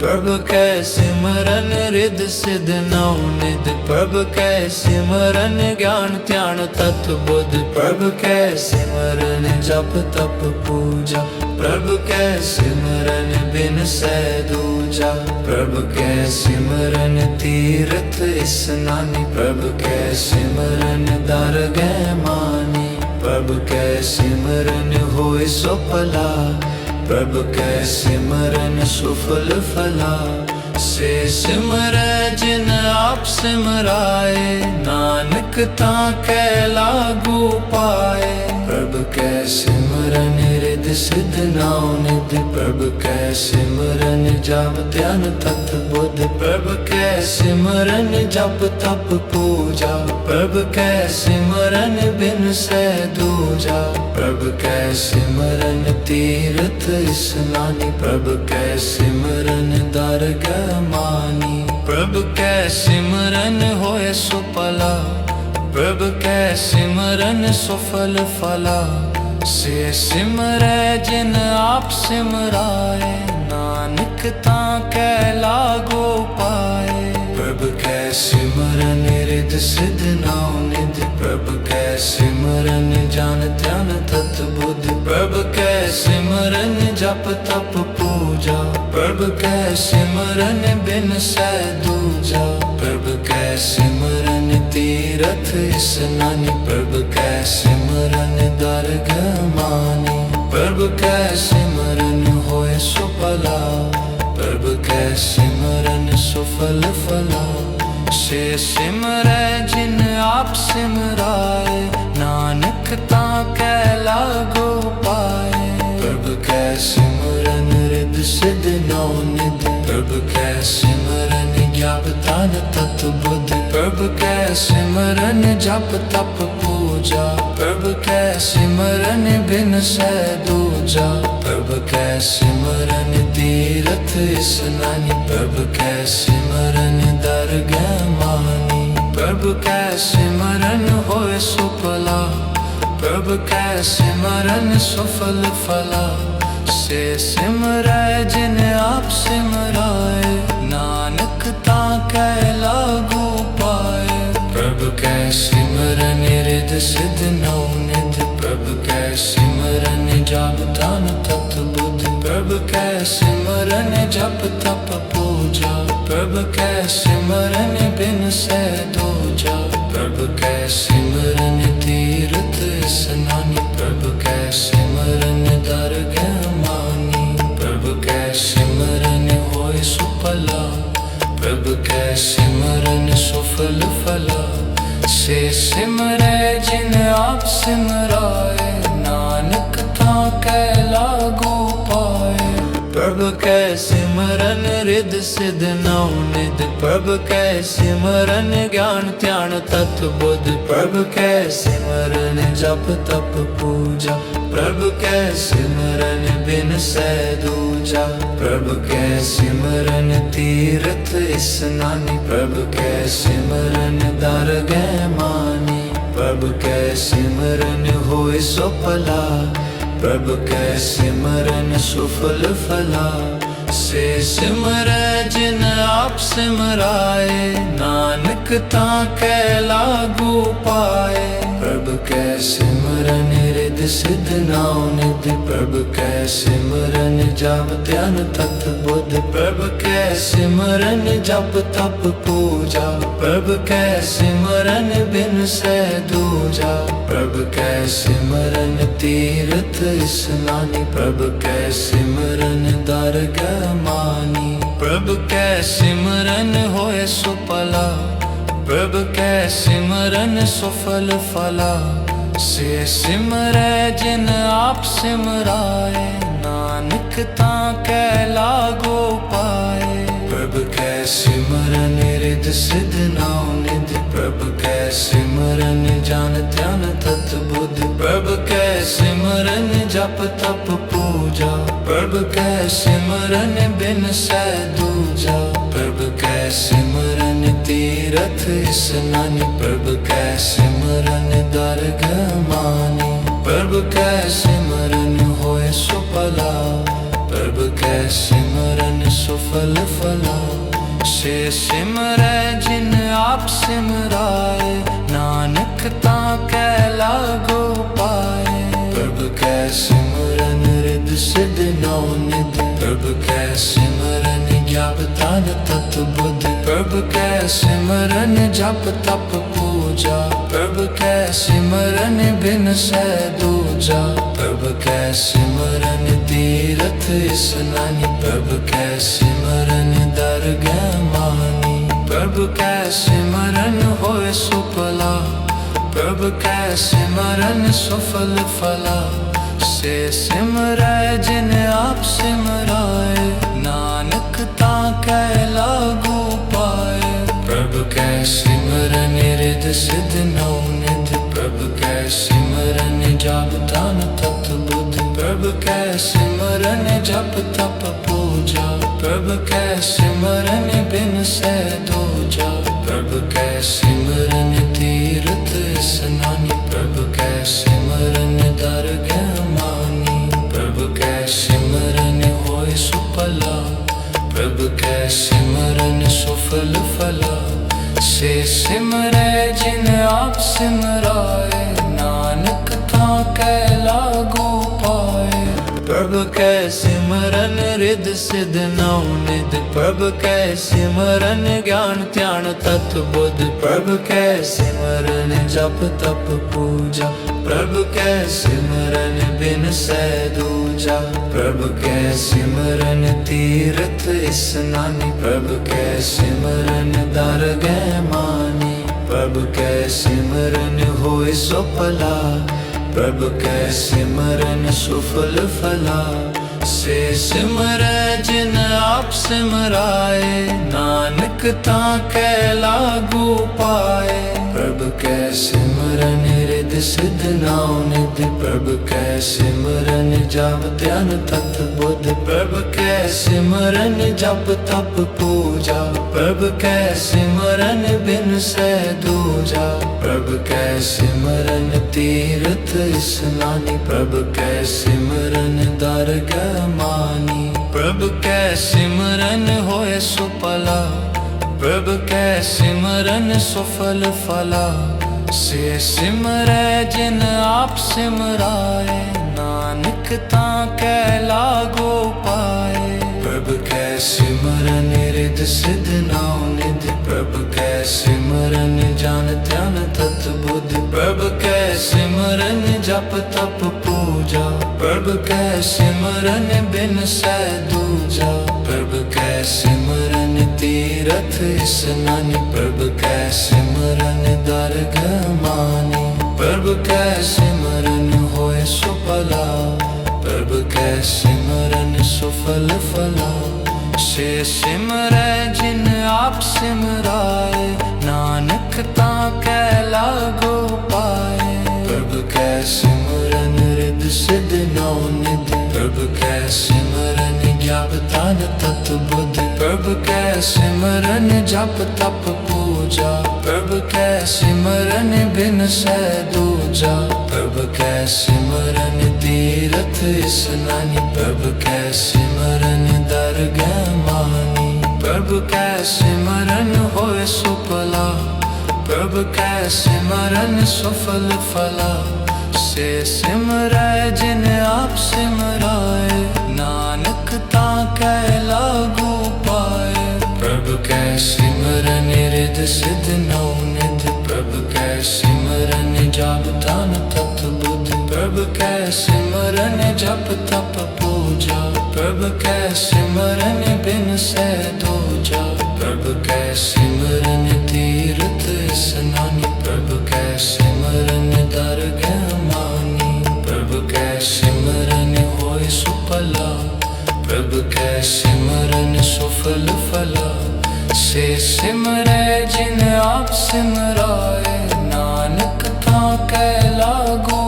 ਪ੍ਰਭ ਕੈ ਸਿਮਰਨ ਰਿਦ ਸਿਧ ਨਉ ਨਿਦ ਪ੍ਰਭ ਕੈ ਸਿਮਰਨ ਗਿਆਨ ਧਿਆਨ ਤਤ ਬੁੱਧ, ਪ੍ਰਭ ਕੈ ਸਿਮਰਨ ਜਪ ਤਪ ਪੂਜਾ, ਪ੍ਰਭ ਕੈ ਸਿਮਰਨ ਬਿਨ ਸੈ ਦੂਜਾ, ਪ੍ਰਭ ਕੈ ਸਿਮਰਨ ਤੀਰਥ ਇਸਨਾਨੀ ਪ੍ਰਭ ਕੈ ਸਿਮਰਨ ਦਰਗਹਿ ਮਾਨੀ, ਪ੍ਰਭ ਕੈ ਸਿਮਰਨ ਹੋਇ ਸੋ ਭਲਾ ਪ੍ਰਭ ਕੈ ਸਿਮਰਨ ਸੁਫਲ ਫਲਾ ਸੇ ਸਿਮਰੈ ਜਿਨ ਆਪ ਸਿਮਰਾਏ, ਨਾਨਕ ਤਾਂ ਕੈ ਲਾਗੂ ਪਾਏ। ਪ੍ਰਭ ਕੈ ਸਿਮਰਨ ਰਿਦ ਸਿਧ ਨਾਉ ਨਿਧ ਪ੍ਰਭ ਕੈ ਸਿਮਰਨ ਜਪ ਧਿਆਨ ਤਤ ਬੁੱਧ ਪ੍ਰਭ ਕੈ ਸਿਮਰਨ ਜਪ ਤਪ ਪੂਜਾ ਪ੍ਰਭ ਕੈ ਸਿਮਰਨ ਬਿਨ ਸੈ ਦੂਜਾ ਪ੍ਰਭ ਕੈ ਸਿਮਰਨ ਤੀਰਥ ਇਸਨਾਨੀ ਪ੍ਰਭ ਕੈ ਸਿਮਰਨ ਦਰਗਹਿ ਮਾਨੀ ਪ੍ਰਭ ਕੈ ਸਿਮਰਨ ਹੋਏ ਸੁਪਲਾ ਪ੍ਰਭ ਕੈ ਸਿਮਰਨ ਸੁਫਲ ਫਲਾ ਸੇ ਸਿਮਰੈ ਜਿਨ ਆਪ ਸਿਮਰਾਏ। ਨਾਨਕ ਤਾਂ ਕੈ ਲਾਗੋ ਪਾਏ। ਕੈ ਸਿਮਰਨ ਰਿਦ ਸਿਧ ਨਾਉ ਨਿਧ ਪ੍ਰਭ ਕੈ ਸਿਮਰਨ ਜਾਨ ਧਿਆਨ ਤਤ ਬੁੱਧ, ਪ੍ਰਭ ਕੈ ਸਿਮਰਨ ਜਪ ਤਪ ਪੂਜਾ, ਪ੍ਰਭ ਕੈ ਸਿਮਰਨ ਬਿਨ ਸੈ ਦੂਜਾ, ਪ੍ਰਭ ਕੈ ਸਿਮਰਨ ਤੀਰਥ ਇਸਨਾਨੀ ਪ੍ਰਭ ਕੈ ਸਿਮਰਨ ਦਰਗਹਿ ਮਾਨੀ, ਪ੍ਰਭ ਕੈ ਸਿਮਰਨ ਹੋਏ ਸੁਪਲਾ, ਪ੍ਰਭ ਕੈ ਸਿਮਰਨ ਸੁਫਲ ਫਲਾ। ਸੇ ਸਿਮਰੈ, ਜਿਨ ਆਪ ਸਿਮਰਾਏ। ਨਾਨਕ ਤਾਂ ਕੈ ਲਾਗੋ ਪਾਏ। ਪ੍ਰਭ ਕੈ ਸਿਮਰਨ ਰਿਦ ਸਿਧ ਨਉ ਨਿਧ। ਪ੍ਰਭ ਕੈ ਸਿਮਰਨ ਜਪ ਤਨ ਤਤ ਬੁੱਧ ਪ੍ਰਭ ਕੈ ਸਿਮਰਨ ਜਪ ਤਪ ਪੂਜਾ। ਪ੍ਰਭ ਕੈ ਸਿਮਰਨ ਬਿਨ ਸੈ ਦੂਜਾ। ਪ੍ਰਭ ਕੈ ਸਿਮਰਨ ਤੀਰਥ ਇਸਨਾਨੀ ਪ੍ਰਭ ਕੈ ਸਿਮਰਨ ਦਰਗਹਿ ਮਾਨੀ। ਪ੍ਰਭ ਕੈ ਸਿਮਰਨ ਹੋਏ ਸੁਪਲਾ। ਪ੍ਰਭ ਕੈ ਸਿਮਰਨ ਸੁਫਲ ਫਲਾ। ਸੇ ਸਿਮਰੈ ਜਿਨ ਆਪ ਸਿਮਰਾਏ। ਨਾਨਕ ਤਾਂ ਕੈ ਲਾਗੂ ਪਾਏ। ਪ੍ਰਭ ਕੈ ਸਿਮਰਨ ਰਿਦ ਸਿਧ ਨਉ ਨਿਧ। ਪ੍ਰਭ ਕੈ ਸਿਮਰਨ ਜਪ ਤਨ ਤਤ ਬੁੱਧ। ਪ੍ਰਭ ਕੈ ਸਿਮਰਨ ਜਪ ਤਪ ਪੂਜਾ। ਪ੍ਰਭ ਕੈ ਸਿਮਰਨ ਬਿਨ ਸੈ ਦੋਜਾ। ਪ੍ਰਭ ਕੈ ਸਿਮਰਨ ਰਿਦ ਸਿਧ ਨਉ ਨਿਧ ਪ੍ਰਭ ਕੈ ਸਿਮਰਨ ਗਿਆਨ ਧਿਆਨ ਤਤ ਬੁੱਧ ਪ੍ਰਭ ਕੈ ਸਿਮਰਨ ਜਪ ਤਪ ਪੂਜਾ ਪ੍ਰਭ ਕੈ ਸਿਮਰਨ ਬਿਨ ਸੈ ਦੂਜਾ ਪ੍ਰਭ ਕੈ ਸਿਮਰਨ ਤੀਰਥ ਇਸਨਾਨੀ ਪ੍ਰਭ ਕੈ ਸਿਮਰਨ ਦਰਗਹਿ ਮਾਨੀ ਪ੍ਰਭ ਕੈ ਸਿਮਰਨ ਹੋਏ ਸੋ ਭਲਾ ਪ੍ਰਭ ਕੈ ਸਿਮਰਨ ਸੁਫਲ ਫਲਾ ਸੇ ਸਿਮਰੈ ਜਿਨ ਆਪ ਸਿਮਰਾਏ ਨਾਨਕ ਤਾਂ ਕੈ ਲਾਗੂ ਪਾਏ। ਪ੍ਰਭ ਕੈ ਸਿਮਰਨ ਰਿਦ ਸਿਧ ਨਾਉ ਨਿਧ। ਪ੍ਰਭ ਕੈ ਸਿਮਰਨ, ਜਪ ਧਿਆਨ ਤਤ ਬੁੱਧ। ਪ੍ਰਭ ਕੈ ਸਿਮਰਨ, ਜਪ ਤਪ ਪੂਜਾ। ਪ੍ਰਭ ਕੈ ਸਿਮਰਨ, ਬਿਨ ਸੈ ਦੂਜਾ। ਪ੍ਰਭ ਕੈ ਸਿਮਰਨ, ਤੀਰਥ ਇਸਨਾਨੀ ਪ੍ਰਭ ਕੈ ਸਿਮਰਨ, ਦਰਗਹਿ ਮਾਨੀ। ਪ੍ਰਭ ਕੈ ਸਿਮਰਨ, ਹੋਏ ਸੁਪਲਾ। ਪ੍ਰਭ ਕੈ ਸਿਮਰਨ ਸੁਫਲ ਫਲਾ ਸੇ ਸਿਮਰੈ ਜਿਨ ਆਪ ਸਿਮਰਾਏ। ਨਾਨਕ ਤਾਂ ਕੈ ਲਾਗੋ ਪਾਏ। ਪ੍ਰਭ ਕੈ ਸਿਮਰਨ ਰਿਦ ਸਿਧ ਨਾਉ ਨਿਧ। ਪ੍ਰਭ ਕੈ ਸਿਮਰਨ ਜਨ ਧਿਆਨ ਤਤ ਬੁੱਧ। ਪ੍ਰਭ ਕੈ ਸਿਮਰਨ ਜਪ ਤਪ ਪੂਜਾ। ਪ੍ਰਭ ਕੈ ਸਿਮਰਨ ਬਿਨ ਸੈ ਦੂਜਾ। ਪ੍ਰਭ ਕੈ ਸਿਮਰਨ ਤੀਰਥ ਇਸਨਾਨੀ ਪ੍ਰਭ ਕੈ ਸਿਮਰਨ ਦਰਗਹਿ ਮਾਨੀ ਪ੍ਰਭ ਕੈ ਸਿਮਰਨ ਹੋਏ ਸੁਪਲਾ ਪ੍ਰਭ ਕੈ ਸਿਮਰਨ ਸੁਫਲ ਫਲਾ ਸੇ ਸਿਮਰੈ ਜਿਨ ਆਪ ਸਿਮਰਾਏ ਨਾਨਕ ਤਾਂ ਕੈ ਲਾਗੋ ਪਾਏ ਪ੍ਰਭ ਕੈ ਸਿਮਰਨ ਰਿਦ ਸਿਧ ਨੌ ਨਿਧ ਪ੍ਰਭ ਕੈ ਸਿਮਰਨ ਜਪ ਤਨ ਤਤ ਸਿਮਰਨ ਜਪ ਤਪ ਪੂਜਾ। ਪ੍ਰਭ ਕੈ ਸਿਮਰਨ ਬਿਨ ਸੈ ਦੂਜਾ। ਪ੍ਰਭ ਕੈ ਸਿਮਰਨ ਤੀਰਥ ਇਸਨਾਨੀ ਪ੍ਰਭ ਕੈ ਸਿਮਰਨ ਦਰਗਹਿ ਮਾਨੀ। ਪ੍ਰਭ ਕੈ ਸਿਮਰਨ ਹੋਏ ਸੁਪਲਾ ਪ੍ਰਭ ਕੈ ਸਿਮਰਨ ਸੁਫਲ ਫਲਾ। ਸੇ ਸਿਮਰੈ ਜਿਨ ਆਪ ਸਿਮਰਾਏ। ਨਾਨਕ ਤਾਂ ਕੈ ਲਾਗੂ ਪ੍ਰਭ ਕੈ ਸਿਮਰਨ ਰਿਦ ਸਿਧ ਨਉ ਨਿਧ ਪ੍ਰਭ ਕੈ ਸਿਮਰਨ ਜਪ ਤਨ ਤਤ ਬੁੱਧ ਪ੍ਰਭ ਕੈ ਸਿਮਰਨ ਜਪ ਤਪ ਪੂਜਾ ਪ੍ਰਭ ਕੈ ਸਿਮਰਨ ਬਿਨ ਸੈ ਦੂਜਾ ਪ੍ਰਭ ਕੈ ਸਿਮਰਨ ਤੀਰਥ ਕੈ ਸਿਮਰਨ ਰਿਦ ਸਿਧ ਨਉ ਨਿਧ ਪ੍ਰਭ ਕੈ ਸਿਮਰਨ ਗਿਆਨ ਧਿਆਨ ਤਤ ਬੁੱਧ ਪ੍ਰਭ ਕੈ ਸਿਮਰਨ ਜਪ ਤਪ ਪੂਜਾ ਪ੍ਰਭ ਕੈ ਸਿਮਰਨ ਬਿਨ ਸੈ ਦੂਜਾ ਪ੍ਰਭ ਕੈ ਸਿਮਰਨ ਤੀਰਥ ਇਸਨਾਨੀ ਪ੍ਰਭ ਕੈ ਸਿਮਰਨ ਦਰ ਦਰਗਹਿ ਮਾਨੀ ਪ੍ਰਭ ਕੈ ਸਿਮਰਨ ਹੋਏ ਸੋ ਭਲਾ ਪ੍ਰਭ ਕੈ ਸਿਮਰਨ ਸੁਫਲ ਫਲਾ ਸੇ ਸਿਮਰੈ ਜਿਨ ਆਪ ਸਿਮਰਾਏ ਨਾਨਕ ਤਾਂ ਕੈ ਲਾਗੂ ਪਾਏ ਪ੍ਰਭ ਕੈ ਸਿਮਰਨ ਰਿਦ ਸਿਧ ਨਾਉ ਨਿਧ ਪ੍ਰਭ ਕੈ ਸਿਮਰਨ ਜਪ ਧਿਆਨ ਤਤ ਬੁੱਧ ਪ੍ਰਭ ਕੈ ਸਿਮਰਨ ਜਪ ਤਪ ਪੂਜਾ ਪ੍ਰਭ ਕੈ ਸਿਮਰਨ ਬਿਨ ਸੈ ਦੂਜਾ ਪ੍ਰਭ ਕੈ ਸਿਮਰਨ ਤੀਰਥ ਇਸਨਾਨੀ ਪ੍ਰਭ ਕੈ ਸਿਮਰਨ ਦਰਗਹਿ ਮਾਨੀ ਪ੍ਰਭ ਕੈ ਸਿਮਰਨ ਹੋਏ ਸੁਪਲਾ ਪ੍ਰਭ ਕੈ ਸਿਮਰਨ ਸੁਫਲ ਫਲਾ ਸੇ ਸਿਮਰੈ ਜਿਨ ਆਪ ਸਿਮਰਾਏ ਨਾਨਕ ਤਾਂ ਕੈ ਲਾਗੋ ਪਾਏ। ਸਿਮਰਨ ਰਿਦ ਸਿਧ ਨਾਉ ਨਿਧ ਪ੍ਰਭ ਕੈ ਸਿਮਰਨ ਜਨ ਧਿਆਨ ਤਤ ਬੁੱਧ ਪ੍ਰਭ ਕੈ ਸਿਮਰਨ ਜਪ ਤਪ ਪੂਜਾ ਪ੍ਰਭ ਕੈ ਸਿਮਰਨ ਬਿਨ ਸੈ ਦੂਜਾ ਪ੍ਰਭ ਕੈ ਸਿਮਰਨ ਤੀਰਥ ਇਸਨਾਨੀ ਪ੍ਰਭ ਕੈ ਸਿਮਰਨ ਦਰਗਹਿ ਮਾਨੀ ਪ੍ਰਭ ਕੈ ਸਿਮਰਨ ਹੋਏ ਸੁਪਲਾ ਪ੍ਰਭ ਕੈ ਸਿਮਰਨ ਸੁਫਲ ਫਲਾ ਸੇ ਸਿਮਰੈ, ਜਿਨ ਆਪ ਸਿਮਰਾਏ, ਨਾਨਕ ਤਾਂ ਕੈ ਲਾਗੋ ਪਾਏ। ਪ੍ਰਭ ਕੈ ਸਿਮਰਨ ਰਿਦ ਸਿਧ ਨਉ ਨਿਧ, ਪ੍ਰਭ ਕੈ ਸਿਮਰਨ ਜਪ ਤਨ ਤਤ ਬੁੱਧ, ਪ੍ਰਭ ਕੈ ਸਿਮਰਨ ਜਪ ਤਪ ਪੂਜਾ, ਪ੍ਰਭ ਕੈ ਸਿਮਰਨ ਬਿਨ ਸੈ ਦੂਜਾ, ਪ੍ਰਭ ਕੈ ਸਿਮਰਨ ਤੀਰਥ ਇਸਨਾਨੀ ਪ੍ਰਭ ਕੈ ਸਿਮਰਨ ਦਰਗਹਿ ਮਾਨੀ ਪ੍ਰਭ ਕੈ ਸਿਮਰਨ ਹੋਏ ਸੁਪਲਾ ਪ੍ਰਭ ਕੈ ਸਿਮਰਨ ਸੁਫਲ ਫਲਾ? ਸੇ ਸਿਮਰੈ ਜਿਨ ਆਪ ਸਿਮਰਾਏ, ਨਾਨਕ ਤਾਂ ਕੈ ਲਾਗੂ ਪਾਏ। ਪ੍ਰਭ ਕੈ ਸਿਮਰਨ ਰਿਦ ਸਿਧ ਨਉ ਨਿਧ ਪ੍ਰਭ ਕੈ ਸਿਮਰਨ ਜਪ ਤਨ ਤਤ ਬੁੱਧ? ਪ੍ਰਭ ਕੈ ਸਿਮਰਨ ਜਪ ਤਪ जा प्रभ कै सिमरन बिन सै दो जा प्रभ कै सिमरन तीर्थ स्नानी प्रभ कै सिमरन दरगह मानी प्रभ कै सिमरन होय सुपला प्रभ कै सिमरन सुफल फला से सिमरै जिन आप सिमराए नानक था कै लागो